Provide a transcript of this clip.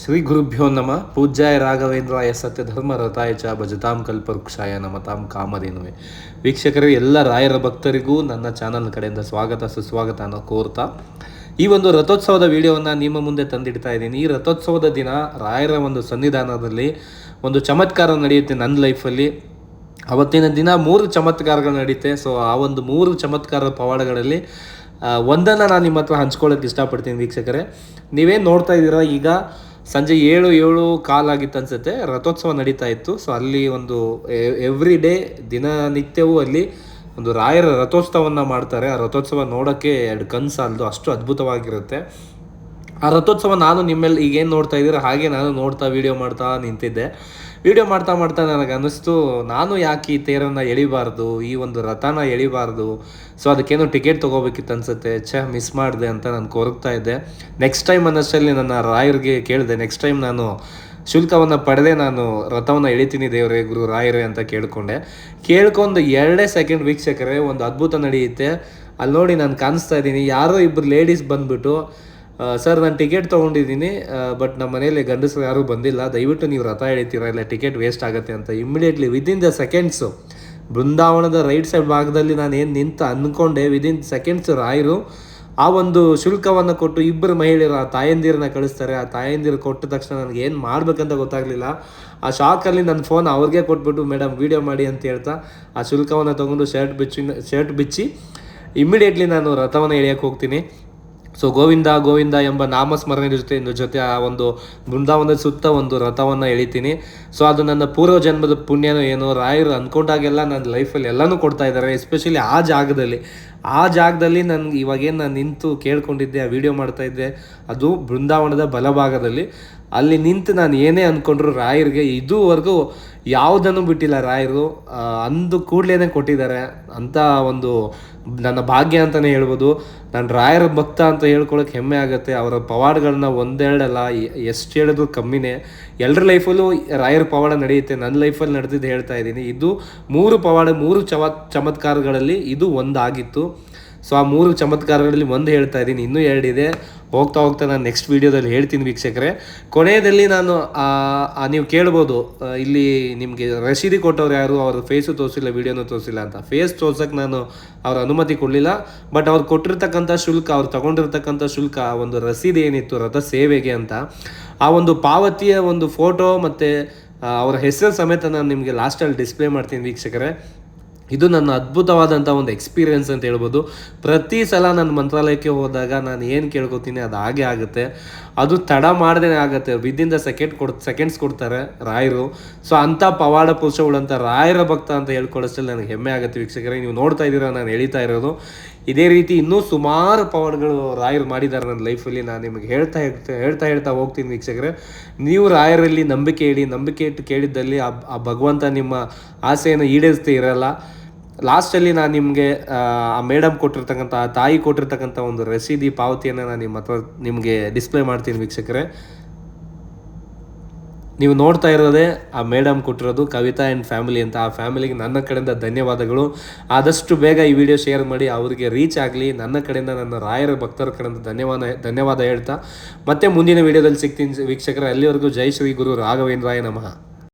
ಶ್ರೀ ಗುರುಭ್ಯೋ ನಮ. ಪೂಜ್ಯಾಯ ರಾಘವೇಂದ್ರಾಯ ಸತ್ಯ ಧರ್ಮ ರಥಾಯ ಚ ಭಜತಾಂ ಕಲ್ಪವೃಕ್ಷಾಯ ನಮತಾಂ ಕಾಮಧೇನುವೆ. ವೀಕ್ಷಕರು, ಎಲ್ಲ ರಾಯರ ಭಕ್ತರಿಗೂ ನನ್ನ ಚಾನಲ್ ಕಡೆಯಿಂದ ಸ್ವಾಗತ, ಸುಸ್ವಾಗತ ಅನ್ನೋ ಕೋರ್ತಾ. ಈ ಒಂದು ರಥೋತ್ಸವದ ವಿಡಿಯೋವನ್ನು ನಿಮ್ಮ ಮುಂದೆ ತಂದಿಡ್ತಾ ಇದ್ದೀನಿ. ಈ ರಥೋತ್ಸವದ ದಿನ ರಾಯರ ಒಂದು ಸನ್ನಿಧಾನದಲ್ಲಿ ಒಂದು ಚಮತ್ಕಾರ ನಡೆಯುತ್ತೆ ನನ್ನ ಲೈಫಲ್ಲಿ. ಅವತ್ತಿನ ದಿನ ಮೂರು ಚಮತ್ಕಾರಗಳು ನಡೆಯುತ್ತೆ ಸೊ ಆ ಒಂದು ಮೂರು ಚಮತ್ಕಾರ ಪವಾಡಗಳಲ್ಲಿ ಒಂದನ್ನು ನಾನು ನಿಮ್ಮ ಹತ್ರ ಹಂಚ್ಕೊಳ್ಳೋಕೆ ಇಷ್ಟಪಡ್ತೀನಿ ವೀಕ್ಷಕರೇ. ನೀವೇನು ನೋಡ್ತಾ ಇದ್ದೀರಾ? ಈಗ ಸಂಜೆ ಏಳು ಏಳು ಕಾಲಾಗಿತ್ತು ಅನ್ಸುತ್ತೆ. ರಥೋತ್ಸವ ನಡೀತಾ ಇತ್ತು. ಸೊ ಅಲ್ಲಿ ಒಂದು ಎವ್ರಿ ಡೇ ದಿನನಿತ್ಯವೂ ಅಲ್ಲಿ ಒಂದು ರಾಯರ ರಥೋತ್ಸವವನ್ನು ಮಾಡ್ತಾರೆ. ಆ ರಥೋತ್ಸವ ನೋಡೋಕ್ಕೆ ಎರಡು ಕನ್ಸಾಲ್ದು. ಅಷ್ಟು ಅದ್ಭುತವಾಗಿರುತ್ತೆ. ಆ ರಥೋತ್ಸವ ನಾನು ನಿಮ್ಮೆಲ್ಲ ಈಗೇನು ನೋಡ್ತಾ ಇದ್ದೀರಾ? ಹಾಗೆ ನಾನು ನೋಡ್ತಾ ವೀಡಿಯೋ ಮಾಡ್ತಾ ನಿಂತಿದ್ದೆ. ವಿಡಿಯೋ ಮಾಡ್ತಾ ಮಾಡ್ತಾ ನನಗೆ ಅನ್ನಿಸ್ತು, ನಾನು ಯಾಕೆ ಈ ತೇರನ್ನು ಎಳಿಬಾರ್ದು, ಈ ಒಂದು ರಥನ ಎಳಿಬಾರ್ದು ಸೊ ಅದಕ್ಕೇನು ಟಿಕೆಟ್ ತೊಗೋಬೇಕಿತ್ತು ಅನ್ಸುತ್ತೆ, ಛ ಮಿಸ್ ಮಾಡಿದೆ ಅಂತ ನಾನು ಕೊರಗ್ತಾ ಇದ್ದೆ. ನೆಕ್ಸ್ಟ್ ಟೈಮ್ ಅನ್ನಷ್ಟರಲ್ಲಿ ನನ್ನ ರಾಯರಿಗೆ ಕೇಳಿದೆ ನೆಕ್ಸ್ಟ್ ಟೈಮ್ ನಾನು ಶುಲ್ಕವನ್ನು ಪಡೆದೇ ನಾನು ರಥವನ್ನು ಎಳಿತೀನಿ ದೇವರೇ, ಗುರು ರಾಯರೇ ಅಂತ ಕೇಳಿಕೊಂಡೆ. ಕೇಳ್ಕೊಂಡು ಎರಡೇ ಸೆಕೆಂಡ್ ವೀಕ್ಷಕರೇ, ಒಂದು ಅದ್ಭುತ ನಡೆಯುತ್ತೆ. ಅಲ್ಲಿ ನೋಡಿ ನಾನು ಕಾಣಿಸ್ತಾ ಇದ್ದೀನಿ, ಯಾರೋ ಇಬ್ಬರು ಲೇಡೀಸ್ ಬಂದ್ಬಿಟ್ಟು ಸರ್, ನಾನು ಟಿಕೆಟ್ ತೊಗೊಂಡಿದ್ದೀನಿ ಬಟ್ ನಮ್ಮ ಮನೇಲಿ ಗಂಡಸರು ಯಾರೂ ಬಂದಿಲ್ಲ. ದಯವಿಟ್ಟು ನೀವು ರಥ ಎಳಿತೀರಾ? ಇಲ್ಲ ಟಿಕೆಟ್ ವೇಸ್ಟ್ ಆಗುತ್ತೆ ಅಂತ ಇಮಿಡಿಯೇಟ್ಲಿ ವಿದಿನ್ ದ ಸೆಕೆಂಡ್ಸು ಬೃಂದಾವನದ ರೈಟ್ ಸೈಡ್ ಭಾಗದಲ್ಲಿ ನಾನು ಏನು ನಿಂತು ಅಂದ್ಕೊಂಡೆ ವಿದಿನ್ ಸೆಕೆಂಡ್ಸ್ ರಾಯರು ಆ ಒಂದು ಶುಲ್ಕವನ್ನು ಕೊಟ್ಟು ಇಬ್ಬರು ಮಹಿಳೆಯರು ಆ ತಾಯಂದಿರನ್ನ ಕಳಿಸ್ತಾರೆ. ಆ ತಾಯಂದಿರು ಕೊಟ್ಟ ತಕ್ಷಣ ನನಗೆ ಏನು ಮಾಡಬೇಕಂತ ಗೊತ್ತಾಗಲಿಲ್ಲ. ಆ ಶಾಕಲ್ಲಿ ನನ್ನ ಫೋನ್ ಅವ್ರಿಗೆ ಕೊಟ್ಬಿಟ್ಟು ಮೇಡಮ್ ವೀಡಿಯೋ ಮಾಡಿ ಅಂತ ಹೇಳ್ತಾ, ಆ ಶುಲ್ಕವನ್ನು ತೊಗೊಂಡು ಶರ್ಟ್ ಬಿಚ್ಚಿ ಶರ್ಟ್ ಬಿಚ್ಚಿ ಇಮ್ಮಿಡಿಯೇಟ್ಲಿ ನಾನು ರಥವನ್ನು ಎಳೆಯೋಕೆ ಹೋಗ್ತೀನಿ. ಸೊ ಗೋವಿಂದ ಗೋವಿಂದ ಎಂಬ ನಾಮಸ್ಮರಣೆ ಜೊತೆ ಜೊತೆ ಆ ಒಂದು ಬೃಂದಾವನದ ಸುತ್ತ ಒಂದು ರಥವನ್ನು ಎಳಿತೀನಿ. ಸೊ ಅದು ನನ್ನ ಪೂರ್ವ ಜನ್ಮದ ಪುಣ್ಯನೋ ಏನೋ ರಾಯರು ಅಂದ್ಕೊಂಡಾಗೆಲ್ಲ ನನ್ನ ಲೈಫಲ್ಲಿ ಎಲ್ಲನೂ ಕೊಡ್ತಾ ಇದ್ದಾರೆ ಎಸ್ಪೆಷಲಿ ಆ ಜಾಗದಲ್ಲಿ. ಆ ಜಾಗದಲ್ಲಿ ನಾನು ಇವಾಗೇನು ನಾನು ನಿಂತು ಕೇಳ್ಕೊಂಡಿದ್ದೆ, ಆ ವಿಡಿಯೋ ಮಾಡ್ತಾ ಇದ್ದೆ, ಅದು ಬೃಂದಾವನದ ಬಲಭಾಗದಲ್ಲಿ. ಅಲ್ಲಿ ನಿಂತು ನಾನು ಏನೇ ಅಂದ್ಕೊಂಡ್ರು ರಾಯರಿಗೆ, ಇದುವರೆಗೂ ಯಾವುದನ್ನು ಬಿಟ್ಟಿಲ್ಲ ರಾಯರು. ಅಂದು ಕೂಡಲೇ ಕೊಟ್ಟಿದ್ದಾರೆ. ಅಂತ ಒಂದು ನನ್ನ ಭಾಗ್ಯ ಅಂತಲೇ ಹೇಳ್ಬೋದು. ನಾನು ರಾಯರ ಭಕ್ತ ಅಂತ ಹೇಳ್ಕೊಳಕ್ಕೆ ಹೆಮ್ಮೆ ಆಗುತ್ತೆ. ಅವರ ಪವಾಡಗಳನ್ನ ಒಂದೆರಡಲ್ಲ ಎಷ್ಟು ಹೇಳಿದ್ರು ಕಮ್ಮಿನೇ. ಎಲ್ಲರ ಲೈಫಲ್ಲೂ ರಾಯರ ಪವಾಡ ನಡೆಯುತ್ತೆ. ನನ್ನ ಲೈಫಲ್ಲಿ ನಡೆದಿದ್ದು ಹೇಳ್ತಾ ಇದ್ದೀನಿ. ಇದು ಮೂರು ಪವಾಡ, ಮೂರು ಚಮತ್ ಚಮತ್ಕಾರಗಳಲ್ಲಿ ಇದು ಒಂದಾಗಿತ್ತು. ಸೊ ಆ ಮೂರು ಚಮತ್ಕಾರಗಳಲ್ಲಿ ಒಂದು ಹೇಳ್ತಾ ಇದ್ದೀನಿ. ಇನ್ನೂ ಎರಡಿದೆ ಹೋಗ್ತಾ ಹೋಗ್ತಾ ನಾನು ನೆಕ್ಸ್ಟ್ ವೀಡಿಯೋದಲ್ಲಿ ಹೇಳ್ತೀನಿ ವೀಕ್ಷಕರೇ. ಕೊನೆಯಲ್ಲಿ ನಾನು ನೀವು ಕೇಳ್ಬೋದು ಇಲ್ಲಿ ನಿಮಗೆ ರಶೀದಿ ಕೊಟ್ಟವ್ರು ಯಾರು, ಅವ್ರ ಫೇಸು ತೋರಿಸಿಲ್ಲ ವೀಡಿಯೋನು ತೋರಿಸಿಲ್ಲ ಅಂತ. ಫೇಸ್ ತೋರ್ಸಕ್ಕೆ ನಾನು ಅವ್ರ ಅನುಮತಿ ಕೊಡಲಿಲ್ಲ. ಬಟ್ ಅವ್ರು ಕೊಟ್ಟಿರ್ತಕ್ಕಂಥ ಶುಲ್ಕ, ಅವ್ರು ತಗೊಂಡಿರ್ತಕ್ಕಂಥ ಶುಲ್ಕ ಒಂದು ರಸೀದಿ ಏನಿತ್ತು, ರಥ ಸೇವೆಗೆ ಅಂತ, ಆ ಒಂದು ಪಾವತಿಯ ಒಂದು ಫೋಟೋ ಮತ್ತು ಅವರ ಹೆಸರು ಸಮೇತ ನಾನು ನಿಮಗೆ ಲಾಸ್ಟಲ್ಲಿ ಡಿಸ್ಪ್ಲೇ ಮಾಡ್ತೀನಿ ವೀಕ್ಷಕರೇ. ಇದು ನನ್ನ ಅದ್ಭುತವಾದಂಥ ಒಂದು ಎಕ್ಸ್ಪೀರಿಯೆನ್ಸ್ ಅಂತ ಹೇಳ್ಬೋದು. ಪ್ರತಿ ಸಲ ನನ್ನ ಮಂತ್ರಾಲಯಕ್ಕೆ ಹೋದಾಗ ನಾನು ಏನು ಕೇಳ್ಕೊತೀನಿ ಅದು ಹಾಗೆ ಆಗುತ್ತೆ. ಅದು ತಡ ಮಾಡದೇ ಆಗುತ್ತೆ. ವಿದಿನ್ ದ ಸೆಕೆಂಡ್ ಕೊಡ್ ಸೆಕೆಂಡ್ಸ್ ಕೊಡ್ತಾರೆ ರಾಯರು. ಸೊ ಅಂಥ ಪವಾಡ ಪುರುಷಗಳಂತ ರಾಯರ ಭಕ್ತ ಅಂತ ಹೇಳ್ಕೊಳ್ಳೋಷ್ಟಲ್ಲಿ ನನಗೆ ಹೆಮ್ಮೆ ಆಗುತ್ತೆ ವೀಕ್ಷಕರೇ. ನೀವು ನೋಡ್ತಾ ಇದ್ದೀರಾ, ನಾನು ಎಳಿತಾ ಇರೋದು. ಇದೇ ರೀತಿ ಇನ್ನೂ ಸುಮಾರು ಪವಾಡಗಳು ರಾಯರು ಮಾಡಿದ್ದಾರೆ ನನ್ನ ಲೈಫಲ್ಲಿ ನಾನು ನಿಮಗೆ ಹೇಳ್ತಾ ಹೇಳ್ತಾ ಹೇಳ್ತಾ ಹೇಳ್ತಾ ಹೋಗ್ತೀನಿ ವೀಕ್ಷಕರೇ. ನೀವು ರಾಯರಲ್ಲಿ ನಂಬಿಕೆ ಇಡಿ, ನಂಬಿಕೆ ಇಟ್ಟು ಕೇಳಿದ್ದಲ್ಲಿ ಆ ಭಗವಂತ ನಿಮ್ಮ ಆಸೆಯನ್ನು ಈಡೇರಿಸ್ತೇ ಇರಲ್ಲ. ಲಾಸ್ಟಲ್ಲಿ ನಾನು ನಿಮಗೆ, ಆ ಮೇಡಮ್ ಕೊಟ್ಟಿರ್ತಕ್ಕಂಥ ತಾಯಿ ಕೊಟ್ಟಿರ್ತಕ್ಕಂಥ ಒಂದು ರಸೀದಿ ಪಾವತಿಯನ್ನು ನಾನು ನಿಮ್ಮ ಹತ್ರ ನಿಮಗೆ ಡಿಸ್ಪ್ಲೇ ಮಾಡ್ತೀನಿ ವೀಕ್ಷಕರೇ. ನೀವು ನೋಡ್ತಾ ಇರೋದೇ ಆ ಮೇಡಮ್ ಕೊಟ್ಟಿರೋದು ಕವಿತಾ ಆ್ಯಂಡ್ ಫ್ಯಾಮಿಲಿ ಅಂತ. ಆ ಫ್ಯಾಮಿಲಿಗೆ ನನ್ನ ಕಡೆಯಿಂದ ಧನ್ಯವಾದಗಳು. ಆದಷ್ಟು ಬೇಗ ಈ ವಿಡಿಯೋ ಶೇರ್ ಮಾಡಿ, ಅವರಿಗೆ ರೀಚ್ ಆಗಲಿ. ನನ್ನ ಕಡೆಯಿಂದ ನನ್ನ ರಾಯರ ಭಕ್ತರ ಕಡೆಯಿಂದ ಧನ್ಯವಾದ ಧನ್ಯವಾದ ಹೇಳ್ತಾ. ಮತ್ತೆ ಮುಂದಿನ ವಿಡಿಯೋದಲ್ಲಿ ಸಿಗ್ತೀನಿ ವೀಕ್ಷಕರ. ಅಲ್ಲಿವರೆಗೂ ಜೈ ಶ್ರೀ ಗುರು ರಾಘವೇಂದ್ರಾಯ ನಮಃ.